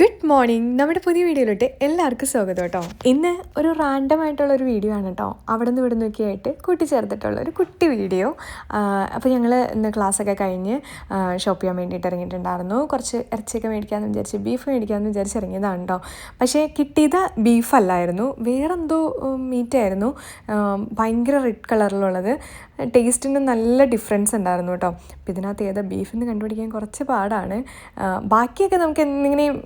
Good morning നമ്മുടെ പുതിയ വീഡിയോയിലോട്ട് എല്ലാവർക്കും സ്വാഗതം കേട്ടോ. ഇന്ന് ഒരു റാൻഡം ആയിട്ടുള്ള ഒരു വീഡിയോ ആണ് കേട്ടോ. അവിടെ നിന്ന് ഇവിടെ നിന്നൊക്കെ ആയിട്ട് കൂട്ടിച്ചേർത്തിട്ടുള്ള ഒരു കുട്ടി വീഡിയോ അപ്പോൾ ഞങ്ങൾ ഇന്ന് ക്ലാസ്സൊക്കെ കഴിഞ്ഞ് ഷോപ്പ് ചെയ്യാൻ വേണ്ടിയിട്ട് ഇറങ്ങിയിട്ടുണ്ടായിരുന്നു. കുറച്ച് ഇറച്ചിയൊക്കെ മേടിക്കാമെന്ന് വിചാരിച്ച് ബീഫ് മേടിക്കാമെന്ന് വിചാരിച്ച് ഇറങ്ങിയതാണ് കേട്ടോ. പക്ഷേ കിട്ടിയത് ബീഫല്ലായിരുന്നു വേറെന്തോ മീറ്റ് ആയിരുന്നു. ഭയങ്കര റെഡ് കളറിലുള്ളത് ടേസ്റ്റിന് നല്ല ഡിഫറൻസ് ഉണ്ടായിരുന്നു കേട്ടോ. അപ്പോൾ ഇതിനകത്ത് ഏതാ ബീഫെന്ന് കണ്ടുപിടിക്കാൻ കുറച്ച് പാടാണ്. ബാക്കിയൊക്കെ നമുക്ക് എന്തെങ്കിലും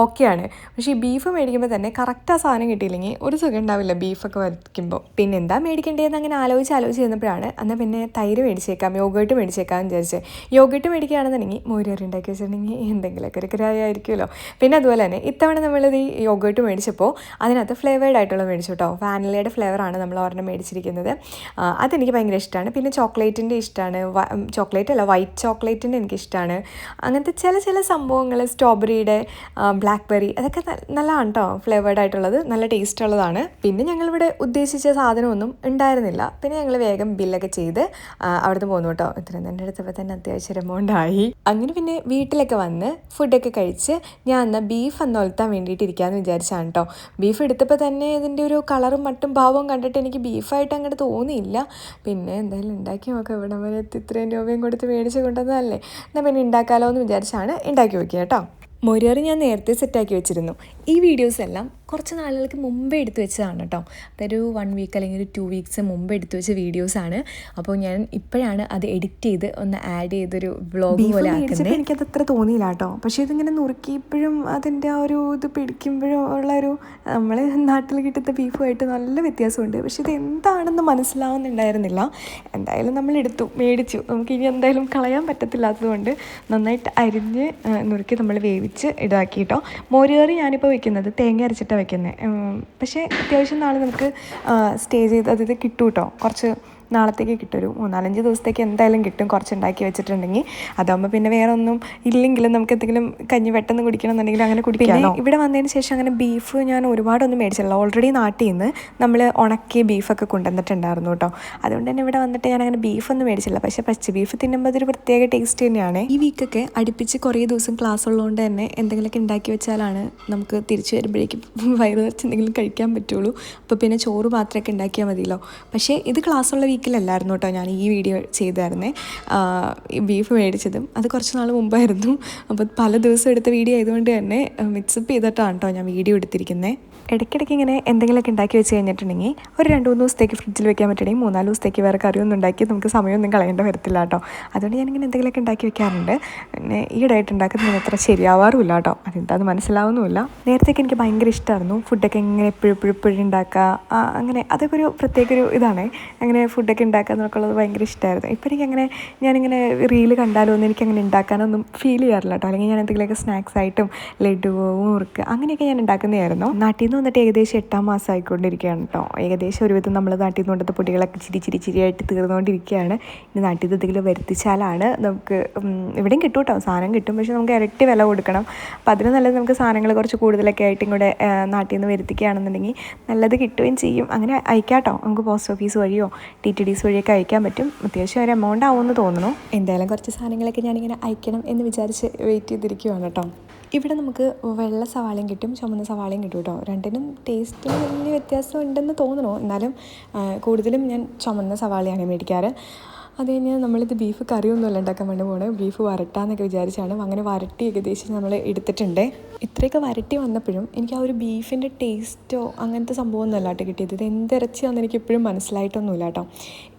ഓക്കെയാണ്. പക്ഷേ ഈ ബീഫ് മേടിക്കുമ്പോൾ തന്നെ കറക്റ്റ് ആ സാധനം കിട്ടിയില്ലെങ്കിൽ ഒരു സുഖം ഉണ്ടാവില്ല ബീഫൊക്കെ വയ്ക്കുമ്പോൾ പിന്നെ എന്താ മേടിക്കേണ്ടതെന്ന് അങ്ങനെ ആലോചിച്ച് ആലോചിച്ച് ചെയ്യുന്നപ്പോഴാണ് എന്നാൽ പിന്നെ തൈര് മേടിച്ചേക്കാം യോഗേട്ട് മേടിച്ചേക്കാം എന്ന് വിചാരിച്ചത് യോഗേട്ട് മേടിക്കുകയാണെന്നുണ്ടെങ്കിൽ മോരുകറി ഉണ്ടാക്കി വെച്ചിട്ടുണ്ടെങ്കിൽ എന്തെങ്കിലുമൊക്കെ ഒരു കറിയായിരിക്കുമല്ലോ പിന്നെ അതുപോലെ തന്നെ ഇത്തവണ നമ്മളിത് ഈ യോഗേട്ട് മേടിച്ചപ്പോൾ അതിനകത്ത് ഫ്ലേവേഡ് ആയിട്ടുള്ള മേടിച്ചു കേട്ടോ. വാനിലയുടെ ഫ്ലേവറാണ് നമ്മൾ ഒരെണ്ണം മേടിച്ചിരിക്കുന്നത്. അതെനിക്ക് ഭയങ്കര ഇഷ്ടമാണ്. പിന്നെ ചോക്ലേറ്റിന്റെ ഇഷ്ടമാണ്. ചോക്ലേറ്റ് അല്ല വൈറ്റ് ചോക്ലേറ്റിന്റെ എനിക്കിഷ്ടമാണ്. അങ്ങനത്തെ ചില ചില സംഭവങ്ങൾ സ്ട്രോബെറിയുടെ ബ്ലാക്ക് ബെറി അതൊക്കെ നല്ലതാണ് കേട്ടോ ഫ്ലേവേർഡ് ആയിട്ടുള്ളത്. നല്ല ടേസ്റ്റ് ഉള്ളതാണ്. പിന്നെ ഞങ്ങളിവിടെ ഉദ്ദേശിച്ച സാധനമൊന്നും ഉണ്ടായിരുന്നില്ല. പിന്നെ ഞങ്ങൾ വേഗം ബില്ലൊക്കെ ചെയ്ത് അവിടുന്ന് പോന്നു കേട്ടോ ഇത്രയും തന്നെ എടുത്തപ്പോൾ തന്നെ അത്യാവശ്യം എമൗണ്ട് ആയി. അങ്ങനെ പിന്നെ വീട്ടിലൊക്കെ വന്ന് ഫുഡൊക്കെ കഴിച്ച് ഞാൻ എന്നാൽ ബീഫ് അന്ന് ഒലത്താൻ വേണ്ടിയിട്ട് ഇരിക്കാമെന്ന് വിചാരിച്ചാണ് കേട്ടോ ബീഫ് എടുത്തപ്പോൾ തന്നെ ഇതിന്റെ ഒരു കളറും മട്ടും ഭാവവും കണ്ടിട്ട് എനിക്ക് ബീഫായിട്ട് അങ്ങോട്ട് തോന്നിയില്ല. പിന്നെ എന്തായാലും ഉണ്ടാക്കി നോക്കാം. ഇവിടെ വരെ ഇത്രയും രൂപയും കൊടുത്ത് മേടിച്ച് കൊണ്ടുവന്നതല്ലേ. എന്നാൽ പിന്നെ ഉണ്ടാക്കാമല്ലോ എന്ന് വിചാരിച്ചാണ് ഉണ്ടാക്കി നോക്കിയത് കേട്ടോ മൊരിയറി ഞാൻ നേരത്തെ സെറ്റാക്കി വെച്ചിരുന്നു. ഈ വീഡിയോസ് എല്ലാം കുറച്ച് നാളുകൾക്ക് മുമ്പേ എടുത്തു വെച്ചതാണ് കേട്ടോ. അതൊരു വൺ വീക്ക് അല്ലെങ്കിൽ ഒരു ടു വീക്സ് മുമ്പ് എടുത്തു വെച്ച വീഡിയോസാണ് അപ്പോൾ ഞാൻ ഇപ്പോഴാണ് അത് എഡിറ്റ് ചെയ്ത് ഒന്ന് ആഡ് ചെയ്തൊരു വ്ളോഗ് പോലെ ആക്കുന്നത് എനിക്കത് അത്ര തോന്നിയില്ല കേട്ടോ. പക്ഷേ ഇതിങ്ങനെ നുറുക്കിയപ്പോഴും അതിന്റെ ആ ഒരു ഇത് പിടിക്കുമ്പോഴും ഉള്ള ഒരു നമ്മൾ നാട്ടിൽ കിട്ടുന്ന ബീഫുമായിട്ട് നല്ല വ്യത്യാസമുണ്ട്. പക്ഷേ ഇത് എന്താണെന്ന് മനസ്സിലാവുന്നുണ്ടായിരുന്നില്ല. എന്തായാലും നമ്മൾ എടുത്തു മേടിച്ചു. നമുക്ക് ഇനി എന്തായാലും കളയാൻ പറ്റത്തില്ലാത്തതുകൊണ്ട് നന്നായിട്ട് അരിഞ്ഞ് നുറുക്കി നമ്മൾ വേവിച്ച് ഇതാക്കി കേട്ടോ. മോരുകറി ഞാനിപ്പോൾ വെക്കുന്നത് തേങ്ങ അരച്ചിട്ടാണ് വെക്കുന്നത് പക്ഷേ അത്യാവശ്യം നാളെ നമുക്ക് സ്റ്റേ ചെയ്ത് അതായത് കിട്ടും കേട്ടോ കുറച്ച് നാളത്തേക്ക് കിട്ടും ഒരു മൂന്നാലഞ്ച് ദിവസത്തേക്ക് എന്തായാലും കിട്ടും കുറച്ച് ഉണ്ടാക്കി വെച്ചിട്ടുണ്ടെങ്കിൽ. അതാകുമ്പോൾ പിന്നെ വേറെ ഒന്നും ഇല്ലെങ്കിലും നമുക്ക് എന്തെങ്കിലും കഞ്ഞി പെട്ടെന്ന് കുടിക്കണമെന്നുണ്ടെങ്കിൽ അങ്ങനെ കുടിക്കാം. ഇവിടെ വന്നതിന് ശേഷം അങ്ങനെ ബീഫ് ഞാൻ ഒരുപാടൊന്നും മേടിച്ചില്ല ഓൾറെഡി നാട്ടിൽ നിന്ന് നമ്മൾ ഉണക്കിയ ബീഫൊക്കെ കൊണ്ടുവന്നിട്ടുണ്ടായിരുന്നു കേട്ടോ. അതുകൊണ്ട് തന്നെ ഇവിടെ വന്നിട്ട് ഞാൻ അങ്ങനെ ബീഫൊന്നും മേടിച്ചില്ല പക്ഷേ പച്ച ബീഫ് തിന്നുമ്പോൾ അതൊരു പ്രത്യേക ടേസ്റ്റ് തന്നെയാണ്. ഈ വീക്കൊക്കെ അടുപ്പിച്ച് കുറേ ദിവസം ക്ലാസ് ഉള്ളതുകൊണ്ട് തന്നെ എന്തെങ്കിലുമൊക്കെ ഉണ്ടാക്കി വെച്ചാലാണ് നമുക്ക് തിരിച്ചു വരുമ്പോഴേക്കും വയറ് നിറച്ച് എന്തെങ്കിലും കഴിക്കാൻ പറ്റുള്ളൂ. അപ്പോൾ പിന്നെ ചോറ് മാത്രമൊക്കെ ഉണ്ടാക്കിയാൽ മതിയല്ലോ. പക്ഷേ ഇത് ക്ലാസ്സുള്ള വീക്കിലല്ലായിരുന്നു കേട്ടോ ഞാൻ ഈ വീഡിയോ ചെയ്തായിരുന്നേ. ഈ ബീഫ് മേടിച്ചതും അത് കുറച്ച് നാൾ മുമ്പായിരുന്നു. അപ്പോൾ പല ദിവസം എടുത്ത വീഡിയോ ആയതുകൊണ്ട് തന്നെ മിക്സപ്പ് ചെയ്തിട്ടാണ് കേട്ടോ ഞാൻ വീഡിയോ എടുത്തിരിക്കുന്നത് ഇടയ്ക്കിടയ്ക്ക് ഇങ്ങനെ എന്തെങ്കിലുമൊക്കെ ഉണ്ടാക്കി വെച്ച് കഴിഞ്ഞിട്ടുണ്ടെങ്കിൽ ഒരു രണ്ട് മൂന്ന് ദിവസത്തേക്ക് ഫ്രിഡ്ജിൽ വെക്കാൻ പറ്റണമെങ്കിൽ മൂന്നാൽ ദിവസത്തേക്ക് വേറെ കറിയൊന്നും ഉണ്ടാക്കി നമുക്ക് സമയമൊന്നും കളയേണ്ട വരത്തില്ല കേട്ടോ. അതുകൊണ്ട് ഞാനിങ്ങനെ എന്തെങ്കിലുമൊക്കെ ഉണ്ടാക്കി വെക്കാറുണ്ട്. പിന്നെ ഈയിടെയായിട്ട് ഉണ്ടാക്കുന്നത് അത്ര ശരിയാവാറുമില്ല കേട്ടോ. അതെന്താന്ന് മനസ്സിലാവുന്നുമില്ല. നേരത്തേക്ക് എനിക്ക് ഭയങ്കര ഇഷ്ടമായിരുന്നു ഫുഡൊക്കെ ഇങ്ങനെ എപ്പോഴും എപ്പോഴും എപ്പോഴും ഉണ്ടാക്കുക അങ്ങനെ അതൊക്കെ ഒരു പ്രത്യേക ഒരു ഇതാണ്. അങ്ങനെ ഫുഡൊക്കെ ഉണ്ടാക്കുക എന്നൊക്കെ ഉള്ളത് ഭയങ്കര ഇഷ്ടമായിരുന്നു ഇപ്പം എനിക്കങ്ങനെ ഞാനിങ്ങനെ റീൽ കണ്ടാലോ ഒന്നും എനിക്കങ്ങനെ ഉണ്ടാക്കാനൊന്നും ഫീൽ ചെയ്യാറില്ല കേട്ടോ അല്ലെങ്കിൽ ഞാൻ എന്തെങ്കിലുമൊക്കെ സ്നാക്സ് ആയിട്ടും ലഡു മുറുക്ക് അങ്ങനെയൊക്കെ ഞാൻ ഉണ്ടാക്കുന്നതായിരുന്നു. നാട്ടിൽ നിന്ന് വന്നിട്ട് ഏകദേശം എട്ടാം മാസം ആയിക്കൊണ്ടിരിക്കുകയാണ് കേട്ടോ ഏകദേശം ഒരുവിധം നമ്മൾ നാട്ടിൽ നിന്ന് കൊണ്ടുവന്ന പൊടികളൊക്കെ ചിരി ചിരി ചിരിയായിട്ട് തീർന്നുകൊണ്ടിരിക്കുകയാണ് ഇനി നാട്ടിൽ നിന്ന് എന്തെങ്കിലും വരുത്തിച്ചാലാണ് നമുക്ക് ഇവിടെയും കിട്ടും കേട്ടോ സാധനം കിട്ടും. പക്ഷേ നമുക്ക് ഇരട്ടി വില കൊടുക്കണം. അപ്പം അതിന് നല്ലത് നമുക്ക് സാധനങ്ങൾ കുറച്ച് കൂടുതലൊക്കെ ആയിട്ട് ഇങ്ങോട്ട് നാട്ടിൽ നിന്ന് വരുത്തിക്കുകയാണെന്നുണ്ടെങ്കിൽ നല്ലത് കിട്ടുകയും ചെയ്യും. അങ്ങനെ അയക്കാം കേട്ടോ നമുക്ക് പോസ്റ്റ് ഓഫീസ് വഴിയോ ടി ടി ഡിസ് വഴിയൊക്കെ അയക്കാൻ പറ്റും. അത്യാവശ്യം ഒരു എമൗണ്ട് ആവുമെന്ന് തോന്നുന്നു. എന്തായാലും കുറച്ച് സാധനങ്ങളൊക്കെ ഞാനിങ്ങനെ അയക്കണം എന്ന് വിചാരിച്ച് വെയിറ്റ് ചെയ്തിരിക്കുവാണ് കേട്ടോ. ഇവിടെ നമുക്ക് വെള്ള സവാളയും കിട്ടും ചുമന്ന സവാളയും കിട്ടും കേട്ടോ. രണ്ടിനും ടേസ്റ്റിന് വലിയ വ്യത്യാസം ഉണ്ടെന്ന് തോന്നുന്നു. എന്നാലും കൂടുതലും ഞാൻ ചുമന്ന സവാളയാണ് മേടിക്കാറ്. അത് കഴിഞ്ഞാൽ നമ്മളിത് ബീഫ് കറിയൊന്നുമല്ല ഉണ്ടാക്കാൻ വേണ്ടി പോകണേ ബീഫ് വരട്ടാന്നൊക്കെ വിചാരിച്ചാണ്. അങ്ങനെ വരട്ടി ഏകദേശം നമ്മൾ എടുത്തിട്ടുണ്ട്. ഇത്രയൊക്കെ വരട്ടി വന്നപ്പോഴും എനിക്ക് ആ ഒരു ബീഫിന്റെ ടേസ്റ്റോ അങ്ങനത്തെ സംഭവമൊന്നുമല്ല കേട്ടോ കിട്ടിയത്. ഇത് എന്തിറച്ചിയാണെന്ന് എനിക്ക് ഇപ്പോഴും മനസ്സിലായിട്ടൊന്നുമില്ല കേട്ടോ.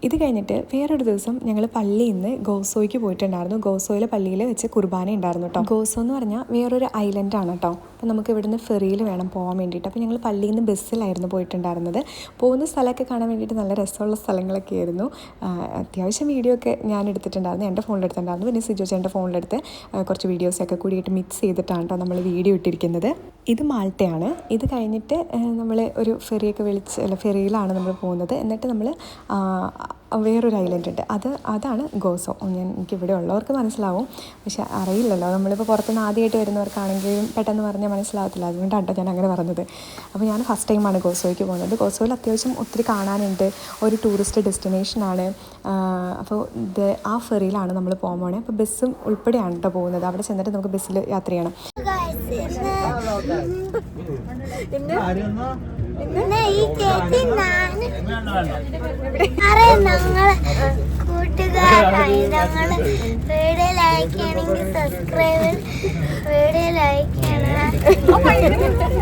ഇത് കഴിഞ്ഞിട്ട് വേറൊരു ദിവസം ഞങ്ങൾ പള്ളിയിൽ നിന്ന് ഗോസോയ്ക്ക് പോയിട്ടുണ്ടായിരുന്നു. ഗോസോയിലെ പള്ളിയിൽ വെച്ച് കുർബാന ഉണ്ടായിരുന്നു കേട്ടോ. ഗോസോ എന്ന് പറഞ്ഞാൽ വേറൊരു ഐലൻഡാണ് കേട്ടോ. അപ്പോൾ നമുക്ക് ഇവിടുന്ന് ഫെറിയിൽ വേണം പോകാൻ വേണ്ടിയിട്ട്. അപ്പോൾ ഞങ്ങൾ പള്ളിയിൽ നിന്ന് ബസ്സിലായിരുന്നു പോയിട്ടുണ്ടായിരുന്നത്. പോകുന്ന സ്ഥലമൊക്കെ കാണാൻ വേണ്ടിയിട്ട് നല്ല രസമുള്ള സ്ഥലങ്ങളൊക്കെ ആയിരുന്നു അത്യാവശ്യം വീഡിയോ ഒക്കെ ഞാൻ എടുത്തിട്ടുണ്ടായിരുന്നു. എന്റെ ഫോണിൽ ഫോണിലെടുത്തിട്ടുണ്ടായിരുന്നു പിന്നെ സിജോ ചേട്ടന്റെ ഫോണിലെടുത്ത് കുറച്ച് വീഡിയോസൊക്കെ കൂടിയിട്ട് മിക്സ് ചെയ്തിട്ടാണ് നമ്മൾ വീഡിയോ ഇട്ടിരിക്കുന്നത്. ഇത് മാൾട്ടയാണ്. ഇത് കഴിഞ്ഞിട്ട് നമ്മൾ ഒരു ഫെറിയൊക്കെ വിളിച്ച് അല്ല ഫെറിയിലാണ് നമ്മൾ പോകുന്നത്. എന്നിട്ട് നമ്മൾ വേറൊരു ഐലൻഡ് ഉണ്ട്. അത് അതാണ് ഗോസോ. ഞാൻ എനിക്ക് ഇവിടെ ഉള്ളവർക്ക് മനസ്സിലാവും. പക്ഷെ അറിയില്ലല്ലോ. നമ്മളിപ്പോൾ പുറത്തുനിന്ന് ആദ്യമായിട്ട് വരുന്നവർക്കാണെങ്കിലും പെട്ടെന്ന് പറഞ്ഞാൽ മനസ്സിലാവത്തില്ല. അതുകൊണ്ടാണ് കേട്ടോ ഞാൻ അങ്ങനെ പറഞ്ഞത്. അപ്പോൾ ഞാൻ ഫസ്റ്റ് ടൈമാണ് ഗോസോയ്ക്ക് പോകുന്നത്. ഗോസോയിൽ അത്യാവശ്യം ഒത്തിരി കാണാനുണ്ട്. ഒരു ടൂറിസ്റ്റ് ഡെസ്റ്റിനേഷനാണ് അപ്പോൾ ഇത് ആ ഫെറിയിലാണ് നമ്മൾ പോകാൻ അപ്പോൾ ബസ്സും ഉൾപ്പെടെയാണ് കേട്ടോ പോകുന്നത്. അവിടെ ചെന്നിട്ട് നമുക്ക് ബസ്സിൽ യാത്ര ചെയ്യണം. ഈ ചേച്ചി ഞാൻ അറേ ഞങ്ങൾ കൂട്ടുകാരായി. ഞങ്ങൾ വീഡിയോ ലൈക്ക് ചെയ്യണമെങ്കിൽ സബ്സ്ക്രൈബ് വീഡിയോ ലൈക്ക് ചെയ്യണം.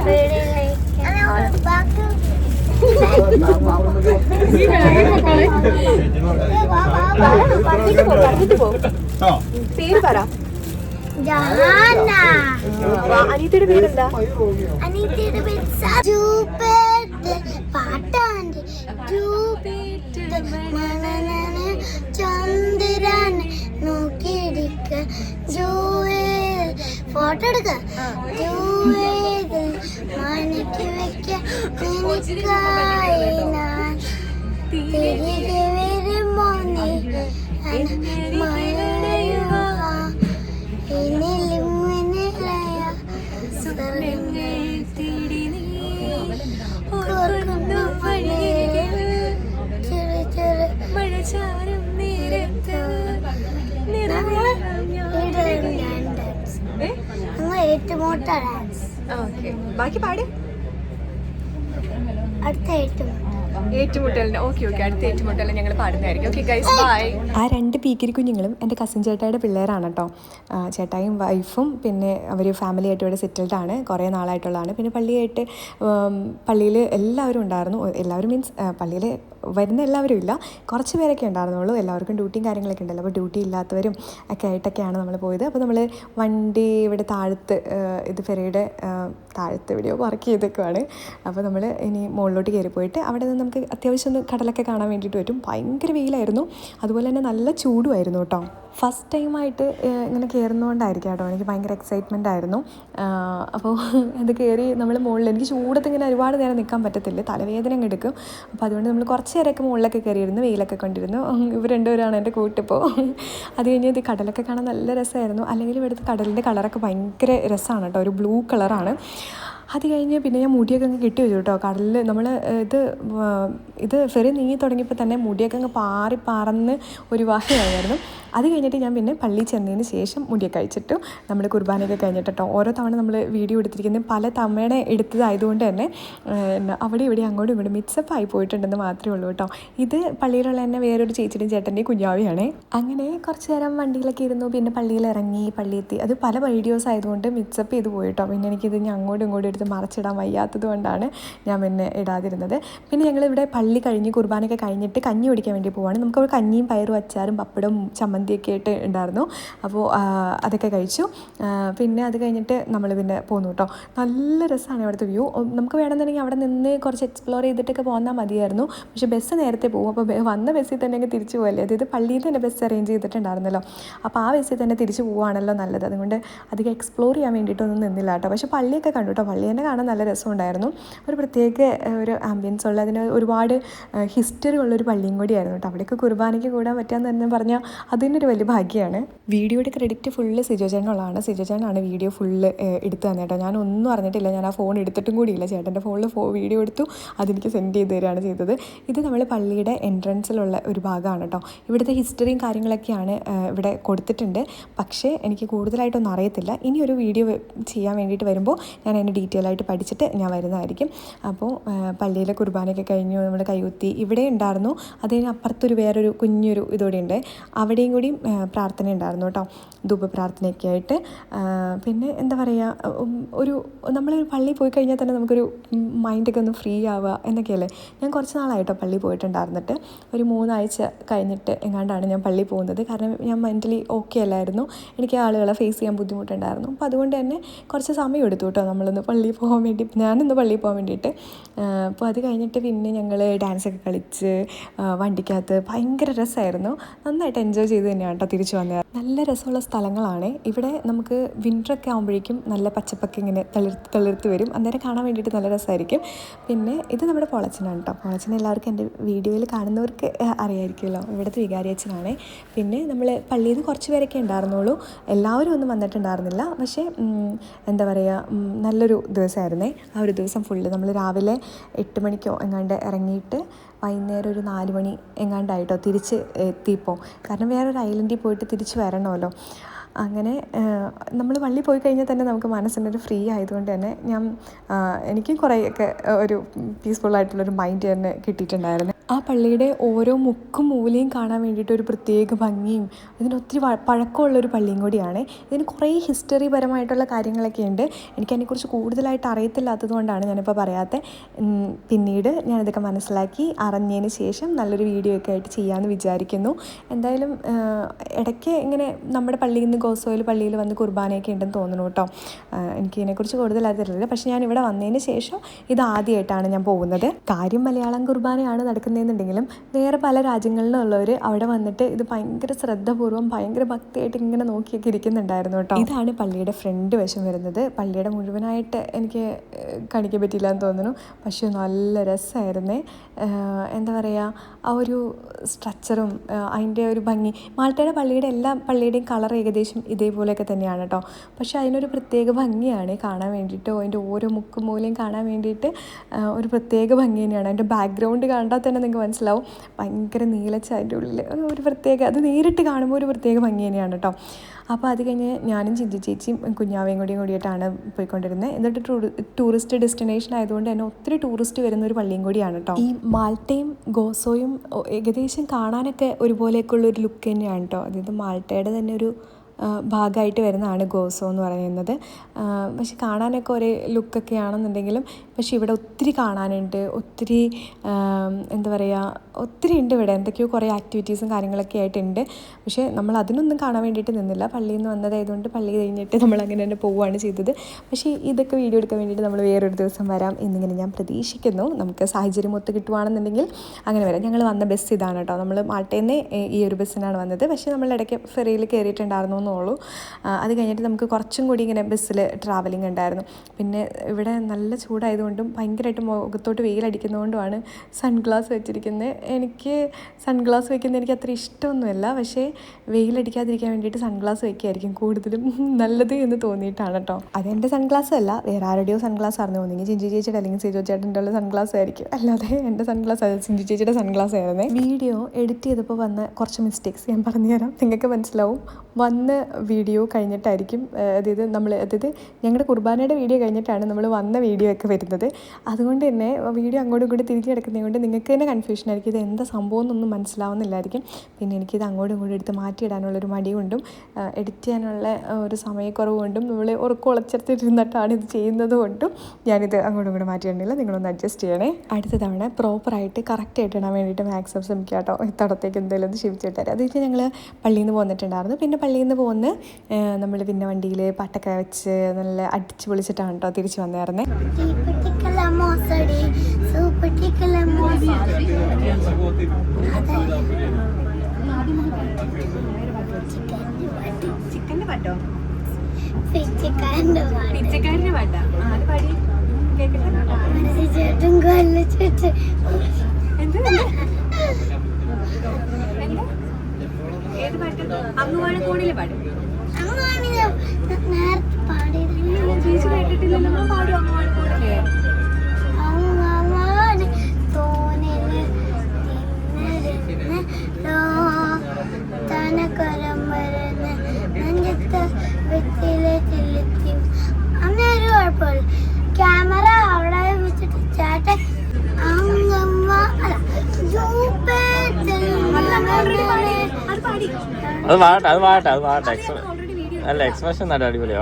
വീഡിയോ ലൈക്ക് ചെയ്യണം. ബാക്കി പേര് പറ ജഹാന അനീതിയുടെ പേരെന്താ? അനീതയുടെ പേര് ജൂപ്പേറ്റ് പാട്ടാണ്ട് ചന്ദ്രൻ നോക്കിയിരിക്ക. ഫോട്ടോ എടുക്ക. മണിക്ക് വെക്ക. നിനക്കായി ഞാൻ തിരികെ വരുമോ നീ? മഴയുക എന്നിലും എന്നിലയ സ്വർണങ്ങൾ തേടി നീ ഓർക്കുന്നു ചെറു ചെറു നേരത്ത് ഞങ്ങൾ ഏറ്റുമുട്ട ഡാൻസ് ഓക്കെ. ബാക്കി പാടി. അടുത്ത ഏറ്റുമുട്ട. ഏറ്റുമുട്ടലിന് ഓക്കെ ഓക്കെ അടുത്ത ഏറ്റുമുട്ടലിന് ഞങ്ങൾ പാടുന്നതായിരിക്കും. ഓക്കെ ഗൈസ് ബൈ ആ രണ്ട് പീക്കിരി കുഞ്ഞുങ്ങളും എന്റെ കസിൻ ചേട്ടായുടെ പിള്ളേരാണ് കേട്ടോ ചേട്ടായും വൈഫും പിന്നെ അവർ ഫാമിലി ആയിട്ട് ഇവിടെ സെറ്റിൽഡ് ആണ്. കുറേ നാളായിട്ടുള്ളതാണ്. പിന്നെ പള്ളിയായിട്ട് പള്ളിയിൽ എല്ലാവരും ഉണ്ടായിരുന്നു. എല്ലാവരും മീൻസ് പള്ളിയിൽ വരുന്ന എല്ലാവരും ഇല്ല. കുറച്ച് പേരൊക്കെ ഉണ്ടായിരുന്നുള്ളൂ. എല്ലാവർക്കും ഡ്യൂട്ടിയും കാര്യങ്ങളൊക്കെ ഉണ്ടല്ലോ. അപ്പോൾ ഡ്യൂട്ടി ഇല്ലാത്തവരും ഒക്കെ ആയിട്ടൊക്കെയാണ് നമ്മൾ പോയത്. അപ്പോൾ നമ്മൾ വണ്ടി ഇവിടെ താഴത്ത് ഇത് ഫെറിയുടെ താഴത്ത് വീഡിയോ വർക്ക് ചെയ്തേക്കുവാണ്. അപ്പോൾ നമ്മൾ ഇനി മുകളിലോട്ട് കയറി പോയിട്ട് അവിടെ നിന്ന് നമുക്ക് അത്യാവശ്യം ഒന്ന് കടലൊക്കെ കാണാൻ വേണ്ടിയിട്ട് പറ്റും. ഭയങ്കര വെയിലായിരുന്നു. അതുപോലെ തന്നെ നല്ല ചൂടുമായിരുന്നു കേട്ടോ. ഫസ്റ്റ് ടൈമായിട്ട് ഇങ്ങനെ കയറുന്നതുകൊണ്ടായിരിക്കും കേട്ടോ. എനിക്ക് ഭയങ്കര എക്സൈറ്റ്മെന്റ് ആയിരുന്നു. അപ്പോൾ അത് കയറി നമ്മൾ മുകളിൽ എനിക്ക് ചൂടത്ത് ഇങ്ങനെ ഒരുപാട് നേരം നിൽക്കാൻ പറ്റത്തില്ല. തലവേദന എടുക്കും. അപ്പോൾ അതുകൊണ്ട് നമ്മൾ കുറച്ച് നേരമൊക്കെ മുകളിലൊക്കെ കയറിയിരുന്നു വെയിലൊക്കെ കണ്ടിരുന്നു. ഇവർ രണ്ടുപേരാണ് എന്റെ കൂട്ടിപ്പോൾ അത് കഴിഞ്ഞ് ഇത് കടലൊക്കെ കാണാൻ നല്ല രസമായിരുന്നു. അല്ലെങ്കിൽ ഇവിടുത്തെ കടലിന്റെ കളറൊക്കെ ഭയങ്കര രസമാണ് കേട്ടോ. ഒരു ബ്ലൂ കളറാണ് അത് കഴിഞ്ഞ് പിന്നെ ഞാൻ മുടിയൊക്കെ അങ്ങ് കിട്ടി വെച്ചു കേട്ടോ. കടലിൽ നമ്മൾ ഇത് ഇത് ഫെറി നീങ്ങി തുടങ്ങിയപ്പോൾ തന്നെ മുടിയൊക്കെ അങ്ങ് പാറി പറന്ന് ഒരു വാഹയായിരുന്നു അത് കഴിഞ്ഞിട്ട് ഞാൻ പിന്നെ പള്ളിയിൽ ചെന്നതിന് ശേഷം മുടിയൊക്കെ അഴിച്ചിട്ടു നമ്മൾ കുർബാനയൊക്കെ കഴിഞ്ഞിട്ട് ഓരോ തവണ നമ്മൾ വീഡിയോ എടുത്തിരിക്കുന്നത് പല തവണ എടുത്തതായതുകൊണ്ട് തന്നെ അവിടെ ഇവിടെ അങ്ങോട്ടും ഇവിടെ മിക്സപ്പ് ആയി പോയിട്ടുണ്ടെന്ന് മാത്രമേ ഉള്ളൂ കേട്ടോ. ഇത് പള്ളിയിലുള്ള തന്നെ വേറൊരു ചേച്ചിയുടെയും ചേട്ടന്റെയും കുഞ്ഞാവിയാണ്. അങ്ങനെ കുറച്ച് നേരം വണ്ടിയിലൊക്കെ ഇരുന്നു പിന്നെ പള്ളിയിൽ ഇറങ്ങി പള്ളിയെത്തി. അത് പല വീഡിയോസ് ആയതുകൊണ്ട് മിക്സപ്പ് ചെയ്ത് പോയിട്ടോ പിന്നെ എനിക്കിത് ഞാൻ അങ്ങോട്ടും ഇങ്ങോട്ടും എടുത്ത് മറച്ചിടാൻ വയ്യാത്തത് കൊണ്ടാണ് ഞാൻ പിന്നെ ഇടാതിരുന്നത്. പിന്നെ ഞങ്ങൾ ഇവിടെ പള്ളി കഴിഞ്ഞ് കുർബാനയൊക്കെ കഴിഞ്ഞിട്ട് കഞ്ഞി കുടിക്കാൻ വേണ്ടി പോവാണ്. നമുക്ക് കഞ്ഞിയും പയറും അച്ചാറും പപ്പടവും ചമ്മന്തിയൊക്കെ ആയിട്ട് ഉണ്ടായിരുന്നു. അപ്പോൾ അതൊക്കെ കഴിച്ചു. പിന്നെ അത് കഴിഞ്ഞിട്ട് നമ്മൾ പിന്നെ പോന്നു കേട്ടോ നല്ല രസമാണ് അവിടുത്തെ വ്യൂ. നമുക്ക് വേണമെന്നുണ്ടെങ്കിൽ അവിടെ നിന്ന് കുറച്ച് എക്സ്പ്ലോർ ചെയ്തിട്ടൊക്കെ പോന്നാൽ മതിയായിരുന്നു. പക്ഷേ ബസ് നേരത്തെ പോകും. അപ്പോൾ വന്ന ബസ്സിൽ തന്നെ അങ്ങ് തിരിച്ചു പോകല്ലേ അതായത് പള്ളിയിൽ തന്നെ ബസ് അറേഞ്ച് ചെയ്തിട്ടുണ്ടായിരുന്നല്ലോ. അപ്പോൾ ആ ബസ്സിൽ തന്നെ തിരിച്ചു പോവുകയാണല്ലോ നല്ലത്. അതുകൊണ്ട് അധികം എക്സ്പ്ലോർ ചെയ്യാൻ വേണ്ടിയിട്ടൊന്നും നിന്നില്ല കേട്ടോ പക്ഷേ പള്ളിയൊക്കെ കണ്ടു കേട്ടോ പള്ളി തന്നെ കാണാൻ നല്ല രസമുണ്ടായിരുന്നു ഒരു പ്രത്യേക ഒരു ആംബിയൻസ് ഉള്ള അതിന് ഒരുപാട് ഹിസ്റ്ററി ഉള്ളൊരു പള്ളിയും കൂടിയായിരുന്നു കേട്ടോ അവിടെയൊക്കെ കുർബാനയ്ക്ക് കൂടാൻ പറ്റാന്ന് തന്നെ പറഞ്ഞാൽ അതിനൊരു വലിയ ഭാഗ്യമാണ് വീഡിയോയുടെ ക്രെഡിറ്റ് ഫുള്ള് സിജോ ചേട്ടനുള്ളതാണ് സിജോ ചേട്ടനാണ് വീഡിയോ ഫുള്ള് എടുത്തു തന്നേട്ടോ ഞാൻ ഒന്നും അറിഞ്ഞിട്ടില്ല. ഞാൻ ആ ഫോൺ എടുത്തിട്ടും കൂടിയില്ല. ചേട്ടന്റെ ഫോണിൽ ഫോ വീഡിയോ എടുത്തു അതെനിക്ക് സെൻഡ് ചെയ്ത് തരികയാണ് ചെയ്തത്. ഇത് നമ്മൾ പള്ളിയുടെ എൻട്രൻസിലുള്ള ഒരു ഭാഗമാണ് കേട്ടോ. ഇവിടുത്തെ ഹിസ്റ്ററിയും കാര്യങ്ങളൊക്കെയാണ് ഇവിടെ കൊടുത്തിട്ടുണ്ട്. പക്ഷേ എനിക്ക് കൂടുതലായിട്ടൊന്നും അറിയത്തില്ല. ഇനി ഒരു വീഡിയോ ചെയ്യാൻ വേണ്ടിയിട്ട് വരുമ്പോൾ ഞാൻ അതിന് ഡീറ്റെയിൽ ആയിട്ട് പഠിച്ചിട്ട് ഞാൻ വരുന്നതായിരിക്കും. അപ്പോൾ പള്ളിയിലെ കുർബാനയൊക്കെ കഴിഞ്ഞു നമ്മൾ കൈകുത്തി ഇവിടെ ഉണ്ടായിരുന്നു. അതിന് അപ്പുറത്തൊരു വേറൊരു കുഞ്ഞൊരു ഇതോടെ ഉണ്ട്. അവിടെയും കൂടി ഏഹ്, പ്രാർത്ഥന ഉണ്ടായിരുന്നു കേട്ടോ. ധൂപ പ്രാർത്ഥനയൊക്കെ ആയിട്ട് പിന്നെ എന്താ പറയുക ഒരു നമ്മൾ പള്ളിയിൽ പോയി കഴിഞ്ഞാൽ തന്നെ നമുക്കൊരു മൈൻഡൊക്കെ ഒന്ന് ഫ്രീ ആവുക എന്നൊക്കെയല്ലേ? ഞാൻ കുറച്ച് നാളായിട്ടോ പള്ളിയിൽ പോയിട്ടുണ്ടായിരുന്നിട്ട്. ഒരു മൂന്നാഴ്ച കഴിഞ്ഞിട്ട് എങ്ങാണ്ടാണ് ഞാൻ പള്ളിയിൽ പോകുന്നത്. കാരണം ഞാൻ മെന്റലി ഓക്കെ അല്ലായിരുന്നു. എനിക്ക് ആളുകളെ ഫേസ് ചെയ്യാൻ ബുദ്ധിമുട്ടുണ്ടായിരുന്നു. അപ്പോൾ അതുകൊണ്ട് തന്നെ കുറച്ച് സമയം എടുത്തു കേട്ടോ നമ്മളൊന്ന് പള്ളിയിൽ പോകാൻ വേണ്ടി ഞാനിന്ന് പള്ളിയിൽ പോകാൻ വേണ്ടിയിട്ട്. അപ്പോൾ അത് കഴിഞ്ഞിട്ട് പിന്നെ ഞങ്ങൾ ഡാൻസൊക്കെ കളിച്ച് വണ്ടിക്കകത്ത് ഭയങ്കര രസമായിരുന്നു. നന്നായിട്ട് എൻജോയ് ചെയ്ത് തന്നെയാണ് കേട്ടോ തിരിച്ചു വന്നത് നല്ല രസമുള്ള സ്ഥലങ്ങളാണ്. ഇവിടെ നമുക്ക് വിന്ററൊക്കെ ആകുമ്പോഴേക്കും നല്ല പച്ചപ്പൊക്കെ ഇങ്ങനെ തളിർത്ത് തളിർത്ത് വരും. അന്നേരം കാണാൻ വേണ്ടിയിട്ട് നല്ല രസമായിരിക്കും. പിന്നെ ഇത് നമ്മുടെ പൊളച്ചനാണ് കേട്ടോ പൊളച്ചന എല്ലാവർക്കും എന്റെ വീഡിയോയിൽ കാണുന്നവർക്ക് അറിയായിരിക്കുമല്ലോ. ഇവിടുത്തെ വികാരിയച്ഛനാണ് പിന്നെ നമ്മൾ പള്ളിയിൽ നിന്ന് കുറച്ച് പേരൊക്കെ ഉണ്ടായിരുന്നുള്ളൂ. എല്ലാവരും ഒന്നും വന്നിട്ടുണ്ടായിരുന്നില്ല. പക്ഷേ എന്താ പറയുക നല്ലൊരു ദിവസമായിരുന്നേ. ആ ഒരു ദിവസം ഫുള്ള് നമ്മൾ രാവിലെ എട്ട് മണിക്കോ എങ്ങാണ്ട് ഇറങ്ങിയിട്ട് വൈകുന്നേരം ഒരു നാല് മണി എങ്ങാണ്ടായിട്ടോ തിരിച്ച് എത്തിയപ്പോൾ. കാരണം വേറൊരു ഐലൻഡിൽ പോയിട്ട് തിരിച്ച് വരണമല്ലോ. അങ്ങനെ നമ്മൾ വള്ളി പോയി കഴിഞ്ഞാൽ തന്നെ നമുക്ക് മനസ്സിനൊരു ഫ്രീ ആയതുകൊണ്ട് തന്നെ ഞാൻ എനിക്കും കുറേയൊക്കെ ഒരു പീസ്ഫുൾ ആയിട്ടുള്ളൊരു മൈൻഡ് തന്നെ കിട്ടിയിട്ടുണ്ടായിരുന്നു. ആ പള്ളിയുടെ ഓരോ മുക്കും മൂലയും കാണാൻ വേണ്ടിയിട്ട് ഒരു പ്രത്യേക ഭംഗിയും ഇതിന് ഒത്തിരി പഴക്കമുള്ളൊരു പള്ളിയും കൂടിയാണ്. ഇതിന് കുറേ ഹിസ്റ്ററി പരമായിട്ടുള്ള കാര്യങ്ങളൊക്കെ ഉണ്ട്. എനിക്കതിനെക്കുറിച്ച് കൂടുതലായിട്ട് അറിയത്തില്ലാത്തത് കൊണ്ടാണ് ഞാനിപ്പോൾ പറയാത്തത് പിന്നീട് ഞാനിതൊക്കെ മനസ്സിലാക്കി അറിഞ്ഞതിന് ശേഷം നല്ലൊരു വീഡിയോ ഒക്കെ ആയിട്ട് ചെയ്യാമെന്ന് വിചാരിക്കുന്നു. എന്തായാലും ഇടയ്ക്ക് ഇങ്ങനെ നമ്മുടെ പള്ളിയിൽ നിന്ന് ഗോസോയിൽ പള്ളിയിൽ വന്ന് കുർബാനയൊക്കെ ഉണ്ടെന്ന് തോന്നുന്നു കേട്ടോ. ആ, എനിക്ക് ഇതിനെക്കുറിച്ച് കൂടുതലായിട്ടില്ല പക്ഷേ ഞാൻ ഇവിടെ വന്നതിന് ശേഷം ഇത് ആദ്യമായിട്ടാണ് ഞാൻ പോകുന്നത്. കാര്യം മലയാളം കുർബാനയാണ് നടക്കുന്നതെന്നുണ്ടെങ്കിലും വേറെ പല രാജ്യങ്ങളിലുള്ളവർ അവിടെ വന്നിട്ട് ഇത് ഭയങ്കര ശ്രദ്ധപൂർവം ഭയങ്കര ഭക്തിയായിട്ട് ഇങ്ങനെ നോക്കിയൊക്കെ ഇരിക്കുന്നുണ്ടായിരുന്നു കേട്ടോ. ഇതാണ് പള്ളിയുടെ ഫ്രണ്ട് വശം വരുന്നത്. പള്ളിയുടെ മുഴുവനായിട്ട് എനിക്ക് കാണിക്കാൻ പറ്റിയില്ല എന്ന് തോന്നുന്നു. പക്ഷേ നല്ല രസമായിരുന്നേ. എന്താ പറയുക ആ ഒരു സ്ട്രക്ചറും അതിന്റെ ഒരു ഭംഗി. മാൾട്ടയുടെ പള്ളിയുടെ എല്ലാ പള്ളിയുടെയും കളർ ഏകദേശം ഇതേപോലെയൊക്കെ തന്നെയാണ് കേട്ടോ. പക്ഷേ അതിനൊരു പ്രത്യേക ഭംഗിയാണ് കാണാൻ വേണ്ടിയിട്ട്. അതിന്റെ ഓരോ മുക്കും മൂലയും കാണാൻ വേണ്ടിയിട്ട് ഒരു പ്രത്യേക ഭംഗി തന്നെയാണ്. അതിന്റെ ബാക്ക്ഗ്രൗണ്ട് കണ്ടാൽ തന്നെ നിങ്ങൾക്ക് മനസ്സിലാവും. ഭയങ്കര നീലച്ച അതിന്റെ ഉള്ളിൽ ഒരു പ്രത്യേക അത് നേരിട്ട് കാണുമ്പോൾ ഒരു പ്രത്യേക ഭംഗി തന്നെയാണ് കേട്ടോ. അപ്പോൾ അത് കഴിഞ്ഞ് ഞാനും ചിഞ്ചി ചേച്ചിയും കുഞ്ഞാവേയും കൂടിയും കൂടിയിട്ടാണ് പോയിക്കൊണ്ടിരുന്നത്. എന്നിട്ട് ടൂറിസ്റ്റ് ഡെസ്റ്റിനേഷൻ ആയതുകൊണ്ട് തന്നെ ഒത്തിരി ടൂറിസ്റ്റ് വരുന്ന ഒരു പള്ളിയും കൂടിയാണ് കേട്ടോ. ഈ മാൾട്ടയും ഗോസോയും ഏകദേശം കാണാനൊക്കെ ഒരുപോലെയൊക്കെയുള്ള ഒരു ലുക്ക് തന്നെയാണ് കേട്ടോ. അതായത് മാൾട്ടയുടെ തന്നെ ഒരു ഭാഗമായിട്ട് വരുന്നതാണ് ഗോസോ എന്ന് പറയുന്നത്. പക്ഷെ കാണാനൊക്കെ ഒരേ ലുക്കൊക്കെ ആണെന്നുണ്ടെങ്കിലും പക്ഷെ ഇവിടെ ഒത്തിരി കാണാനുണ്ട് ഒത്തിരി എന്താ പറയുക ഒത്തിരി ഉണ്ട് ഇവിടെ. എന്തൊക്കെയോ കുറേ ആക്ടിവിറ്റീസും കാര്യങ്ങളൊക്കെ ആയിട്ടുണ്ട്. പക്ഷേ നമ്മൾ അതിനൊന്നും കാണാൻ വേണ്ടിയിട്ട് നിന്നില്ല. പള്ളിയിൽ നിന്ന് വന്നതായതുകൊണ്ട് പള്ളി കഴിഞ്ഞിട്ട് നമ്മൾ അങ്ങനെ തന്നെ പോവുകയാണ് ചെയ്തത്. പക്ഷേ ഇതൊക്കെ വീഡിയോ എടുക്കാൻ വേണ്ടിയിട്ട് നമ്മൾ വേറൊരു ദിവസം വരാം എന്നിങ്ങനെ ഞാൻ പ്രതീക്ഷിക്കുന്നു. നമുക്ക് സാഹചര്യം ഒത്ത് കിട്ടുവാണെന്നുണ്ടെങ്കിൽ അങ്ങനെ വരാം. ഞങ്ങൾ വന്ന ബസ് ഇതാണ് കേട്ടോ. നമ്മൾ മാട്ടയിൽ നിന്ന് ഈ ഒരു ബസ്സിനാണ് വന്നത്. പക്ഷേ നമ്മൾ ഇടയ്ക്ക് ഫെറിയിൽ കയറിയിട്ടുണ്ടായിരുന്നു എന്നുള്ളൂ. അത് കഴിഞ്ഞിട്ട് നമുക്ക് കുറച്ചും കൂടി ഇങ്ങനെ ബസ്സിൽ ട്രാവലിംഗ് ഉണ്ടായിരുന്നു. പിന്നെ ഇവിടെ നല്ല ചൂടായതുകൊണ്ടും ഭയങ്കരമായിട്ട് മുഖത്തോട്ട് വെയിലടിക്കുന്നതുകൊണ്ടുമാണ് സൺഗ്ലാസ് വെച്ചിരിക്കുന്നത്. എനിക്ക് സൺഗ്ലാസ് വെക്കുന്നത് എനിക്ക് അത്ര ഇഷ്ടമൊന്നുമല്ല. പക്ഷേ വെയിലടിക്കാതിരിക്കാൻ വേണ്ടിയിട്ട് സൺഗ്ലാസ് വെക്കുകയായിരിക്കും കൂടുതലും നല്ലത് എന്ന് തോന്നിയിട്ടാണ് കേട്ടോ. അതെന്റെ സൺഗ്ലാസ് അല്ല. വേറെ ആരുടെയോ സൺഗ്ലാസ് ആയിരുന്നു. തോന്നിയെങ്കിൽ ചിഞ്ചി ചേച്ചിയുടെ അല്ലെങ്കിൽ സിജോ ചേട്ടന്റെ ഉള്ള സൺഗ്ലാസ് ആയിരിക്കും. അല്ലാതെ എന്റെ സൺഗ്ലാസ് അല്ല. ചിഞ്ചി ചേച്ചിയുടെ സൺഗ്ലാസ് ആയിരുന്നേ. വീഡിയോ എഡിറ്റ് ചെയ്തപ്പോൾ വന്ന കുറച്ച് മിസ്റ്റേക്സ് ഞാൻ പറഞ്ഞുതരാം നിങ്ങൾക്ക് മനസ്സിലാവും. വന്ന വീഡിയോ കഴിഞ്ഞിട്ടായിരിക്കും അതായത് നമ്മൾ അതായത് ഞങ്ങളുടെ കുർബാനയുടെ വീഡിയോ കഴിഞ്ഞിട്ടാണ് നമ്മൾ വന്ന വീഡിയോ ഒക്കെ വരുന്നത്. അതുകൊണ്ട് തന്നെ വീഡിയോ അങ്ങോട്ടും ഇങ്ങോട്ടും തിരികെ കിടക്കുന്നത് കൊണ്ട് നിങ്ങൾക്ക് തന്നെ കൺഫ്യൂഷൻ ആയിരിക്കും. ഇത് എന്താ സംഭവം എന്നൊന്നും മനസ്സിലാവുന്നില്ലായിരിക്കും. പിന്നെ എനിക്കിത് അങ്ങോട്ടും ഇങ്ങോട്ടും എടുത്ത് മാറ്റിയിടാനുള്ളൊരു മടി കൊണ്ടും എഡിറ്റ് ചെയ്യാനുള്ള ഒരു സമയക്കുറവ് കൊണ്ടും നമ്മൾ ഉറക്കുളച്ചെടുത്തിരുന്നിട്ടാണ് ഇത് ചെയ്യുന്നത് കൊണ്ടും ഞാനിത് അങ്ങോട്ടും ഇങ്ങോട്ടും മാറ്റിയിടുന്നില്ല. നിങ്ങളൊന്ന് അഡ്ജസ്റ്റ് ചെയ്യണേ. അടുത്ത തവണ പ്രോപ്പറായിട്ട് കറക്റ്റായിട്ട് ഇടാൻ വേണ്ടിയിട്ട് മാക്സിമം ശ്രമിക്കുക കേട്ടോ. ഇത്തടത്തേക്ക് എന്തെങ്കിലും ഒന്ന് തരാം അത് വെച്ചാൽ ഞങ്ങൾ പള്ളിയിൽ നിന്ന് പോന്നിട്ടുണ്ടായിരുന്നു. പിന്നെ പള്ളിയിൽ നിന്ന് പോകുന്ന നമ്മൾ പിന്നെ വണ്ടിയിൽ പാട്ടൊക്കെ വെച്ച് നല്ല അടിച്ച് പൊളിച്ചിട്ടാണ് കേട്ടോ തിരിച്ച് വന്നായിരുന്നേ മോസടി സൂപ്പെട്ടിക്കല മോസടി. ചിക്കന്റെ പാട്ടോ? പിച്ചക്കാരന്റെ പാട്ട്. ആര് പാടി. കേൾക്കട്ടെ മനസ്സിൽ ചേട്ടും. കൊല്ല ചുറ്റ് ഏത് പാട്ട്? അങ്ങുവാണ് കോണിലെ പാട്ട്. അങ്ങാണ് ഞാൻ നേരത്തെ ചേച്ചി കേട്ടിട്ടില്ലല്ലോ നമ്മൾ പാടും അങ്ങനെ ഒരു കുഴപ്പമില്ല. ക്യാമറ അവിടെ വെച്ചിട്ട് ചേട്ടൻ അത് പാടി അത് പാട്ടെ അത് പാട്ടെ അത് പാട്ടെ അല്ല എക്സ്പ്രഷൻ നല്ല അടിപൊളിയാ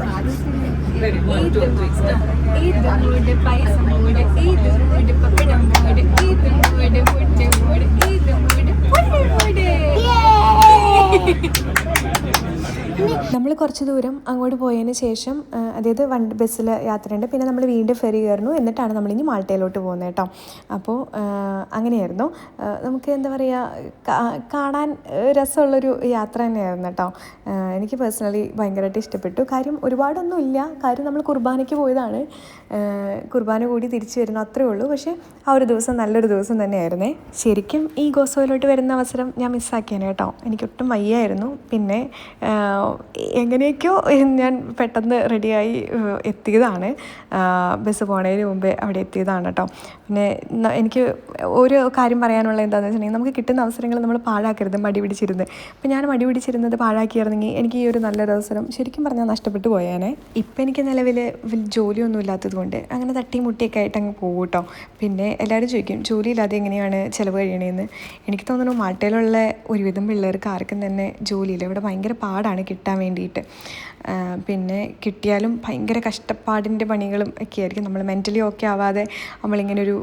പാടും ഏത് നമ്മൾ കുറച്ച് ദൂരം അങ്ങോട്ട് പോയതിന് ശേഷം അതായത് വണ്ടി ബസ്സിൽ യാത്രയുണ്ട് പിന്നെ നമ്മൾ വീണ്ടും ഫെറി കയറുന്നു. എന്നിട്ടാണ് നമ്മൾ ഇനി മാൾട്ടയിലോട്ട് പോകുന്നത് കേട്ടോ. അപ്പോൾ അങ്ങനെയായിരുന്നു. നമുക്ക് എന്താ പറയുക കാണാൻ രസമുള്ളൊരു യാത്ര തന്നെയായിരുന്നു കേട്ടോ. എനിക്ക് പേഴ്സണലി ഭയങ്കരമായിട്ട് ഇഷ്ടപ്പെട്ടു. കാര്യം ഒരുപാടൊന്നും ഇല്ല കാര്യം നമ്മൾ കുർബാനയ്ക്ക് പോയതാണ്. കുർബാന കൂടി തിരിച്ചു വരുന്നു അത്രേ ഉള്ളൂ. പക്ഷേ ആ ഒരു ദിവസം നല്ലൊരു ദിവസം തന്നെയായിരുന്നേ. ശരിക്കും ഈ ഗോസോയിലോട്ട് വരുന്ന അവസരം ഞാൻ മിസ്സാക്കിയാണ് കേട്ടോ. എനിക്കൊട്ടും വയ്യായിരുന്നു. പിന്നെ എങ്ങനെയൊക്കെയോ ഞാൻ പെട്ടെന്ന് റെഡിയായി എത്തിയതാണ്. ബസ് പോണതിന് മുമ്പേ അവിടെ എത്തിയതാണ് കേട്ടോ. പിന്നെ എനിക്ക് ഒരു കാര്യം പറയാനുള്ള എന്താണെന്ന് വെച്ചിട്ടുണ്ടെങ്കിൽ നമുക്ക് കിട്ടുന്ന അവസരങ്ങൾ നമ്മൾ പാഴാക്കരുത് മടി പിടിച്ചിരുന്ന്. അപ്പം ഞാൻ മടി പിടിച്ചിരുന്നത് പാഴാക്കിയിരുന്നെങ്കിൽ എനിക്ക് ഈ ഒരു നല്ലൊരു അവസരം ശരിക്കും പറഞ്ഞാൽ നഷ്ടപ്പെട്ടു പോയേനെ. ഇപ്പം എനിക്ക് നിലവിൽ ജോലിയൊന്നും ഇല്ലാത്തത് കൊണ്ട് അങ്ങനെ തട്ടി മുട്ടിയൊക്കെ ആയിട്ട് അങ്ങ് പോകും കേട്ടോ. പിന്നെ എല്ലാവരും ചോദിക്കും ജോലിയില്ലാതെ എങ്ങനെയാണ് ചിലവ് കഴിയണേന്ന്? എനിക്ക് തോന്നുന്നു മാട്ടയിലുള്ള ഒരുവിധം പിള്ളേർക്ക് ആർക്കും തന്നെ ജോലിയില്ല. ഇവിടെ ഭയങ്കര പാടാണ് കിട്ടാൻ വേണ്ടിയിട്ട്. പിന്നെ കിട്ടിയാലും ഭയങ്കര കഷ്ടപ്പാടിന്റെ പണികളും ഒക്കെ ആയിരിക്കും. നമ്മൾ മെന്റലി ഓക്കെ ആവാതെ നമ്മളിങ്ങനെ ഒരു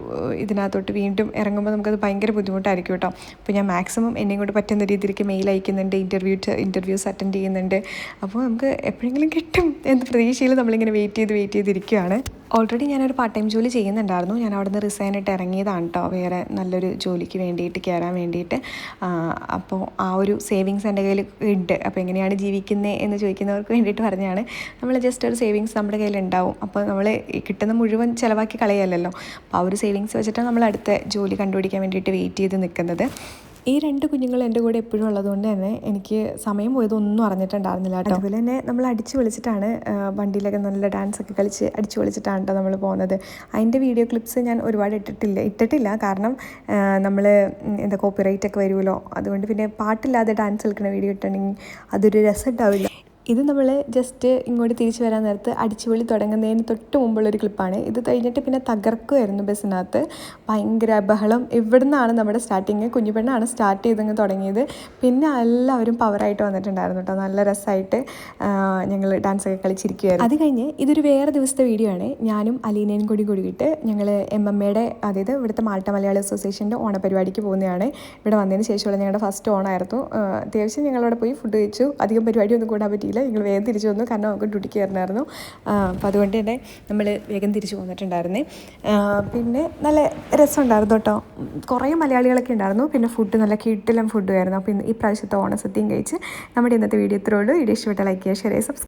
ഇതിനകത്തോട്ട് വീണ്ടും ഇറങ്ങുമ്പോൾ നമുക്കത് ഭയങ്കര ബുദ്ധിമുട്ടായിരിക്കും കേട്ടോ. അപ്പോൾ ഞാൻ മാക്സിമം എന്നെ കൊണ്ട് പറ്റുന്ന രീതിയിലേക്ക് മെയിൽ അയക്കുന്നുണ്ട് ഇന്റർവ്യൂ ഇന്റർവ്യൂസ് അറ്റൻഡ് ചെയ്യുന്നുണ്ട്. അപ്പോൾ നമുക്ക് എപ്പോഴെങ്കിലും കിട്ടും എന്ന പ്രതീക്ഷയിൽ നമ്മളിങ്ങനെ വെയിറ്റ് ചെയ്ത് വെയിറ്റ് ചെയ്തിരിക്കുകയാണ് ഓൾറെഡി ഞാനൊരു പാർട്ട് ടൈം ജോലി ചെയ്യുന്നുണ്ടായിരുന്നു. ഞാൻ അവിടെ നിന്ന് റിസൈൻ ഇട്ട് ഇറങ്ങിയതാണ് കേട്ടോ വേറെ നല്ലൊരു ജോലിക്ക് വേണ്ടിയിട്ട് കയറാൻ വേണ്ടിയിട്ട്. അപ്പോൾ ആ ഒരു സേവിങ്സ് എന്റെ കയ്യിൽ ഉണ്ട്. അപ്പോൾ എങ്ങനെയാണ് ജീവിക്കുന്നത് എന്ന് ചോദിക്കുന്നവർക്ക് വേണ്ടിയിട്ട് പറഞ്ഞാണ്. നമ്മൾ ജസ്റ്റ് ഒരു സേവിങ്സ് നമ്മുടെ കയ്യിൽ ഉണ്ടാവും. അപ്പോൾ നമ്മൾ കിട്ടുന്ന മുഴുവൻ ചിലവാക്കി കളയല്ലല്ലോ. അപ്പോൾ ആ ഒരു സേവിങ്സ് വെച്ചിട്ടാണ് നമ്മൾ അടുത്ത ജോലി കണ്ടുപിടിക്കാൻ വേണ്ടിയിട്ട് വെയിറ്റ് ചെയ്ത് നിൽക്കുന്നത് ഈ രണ്ട് കുഞ്ഞുങ്ങൾ എന്റെ കൂടെ എപ്പോഴും ഉള്ളതുകൊണ്ട് തന്നെ എനിക്ക് സമയം പോയതൊന്നും അറിഞ്ഞിട്ടുണ്ടായിരുന്നില്ല കേട്ടോ. അതുപോലെ തന്നെ നമ്മൾ അടിച്ചു വിളിച്ചിട്ടാണ് വണ്ടിയിലൊക്കെ നല്ല ഡാൻസ് ഒക്കെ കളിച്ച് അടിച്ചു വിളിച്ചിട്ടാണ് കേട്ടോ നമ്മൾ പോകുന്നത്. അതിന്റെ വീഡിയോ ക്ലിപ്സ് ഞാൻ ഒരുപാട് ഇട്ടിട്ടില്ല ഇട്ടിട്ടില്ല. കാരണം നമ്മൾ എന്താ കോപ്പിറൈറ്റ് ഒക്കെ വരുമല്ലോ. അതുകൊണ്ട് പിന്നെ പാട്ടില്ലാതെ ഡാൻസ് കളിക്കുന്ന വീഡിയോ ഇട്ടിട്ടുണ്ടെങ്കിൽ അതൊരു രസം ഉണ്ടാവില്ല. ഇത് നമ്മൾ ജസ്റ്റ് ഇങ്ങോട്ട് തിരിച്ചു വരാൻ നേരത്ത് അടിച്ചുപൊളി തുടങ്ങുന്നതിന് തൊട്ട് മുമ്പുള്ളൊരു ക്ലിപ്പാണ് ഇത് കഴിഞ്ഞിട്ട് പിന്നെ തകർക്കുമായിരുന്നു ബസ്സിനകത്ത്. ഭയങ്കര ബഹളം. ഇവിടുന്നാണ് നമ്മുടെ സ്റ്റാർട്ടിങ് കുഞ്ഞുപെണ്ണാണ് സ്റ്റാർട്ട് ചെയ്തങ്ങ് തുടങ്ങിയത്. പിന്നെ എല്ലാവരും പവറായിട്ട് വന്നിട്ടുണ്ടായിരുന്നു കേട്ടോ നല്ല രസമായിട്ട് ഞങ്ങൾ ഡാൻസ് ഒക്കെ കളിച്ചിരിക്കുമായിരുന്നു അത് കഴിഞ്ഞ് ഇതൊരു വേറെ ദിവസത്തെ വീഡിയോ ആണ്. ഞാനും അലീനയും കൂടി കൂടിയിട്ട് ഞങ്ങൾ എം എം എയുടെ അതായത് ഇവിടുത്തെ മാൾട്ട മലയാളി അസോസിയേഷന്റെ ഓണപരിപാടിക്ക് പോകുന്നതാണ് ഇവിടെ വന്നതിന് ശേഷമുള്ള ഞങ്ങളുടെ ഫസ്റ്റ് ഓണായിരുന്നു. അത്യാവശ്യം ഞങ്ങളവിടെ പോയി ഫുഡ് കഴിച്ചു. അധികം പരിപാടിയൊന്നും കൂടാൻ പറ്റിയില്ല. ഞങ്ങൾ വേഗം തിരിച്ചു വന്നു. കാരണം നമുക്ക് ഡ്യൂട്ടിക്ക് കയറണമായിരുന്നു അപ്പോൾ അതുകൊണ്ട് തന്നെ നമ്മൾ വേഗം തിരിച്ചു പോന്നിട്ടുണ്ടായിരുന്നേ പിന്നെ നല്ല രസമുണ്ടായിരുന്നു കേട്ടോ. കുറേ മലയാളികളൊക്കെ ഉണ്ടായിരുന്നു. പിന്നെ ഫുഡ് നല്ല കിട്ടിലും ഫുഡുമായിരുന്നു അപ്പോൾ ഈ പ്രാവശ്യത്തെ ഓണസത്യം കഴിച്ച് നമ്മുടെ ഇന്നത്തെ വീഡിയോ ഇത്രയുള്ളൂ വീഡിയോ ഇഷ്ടപ്പെട്ട ലൈക്ക് ചെയ്യുക ഷെയർ ചെയ്യുക സബ്സ്ക്രൈബ്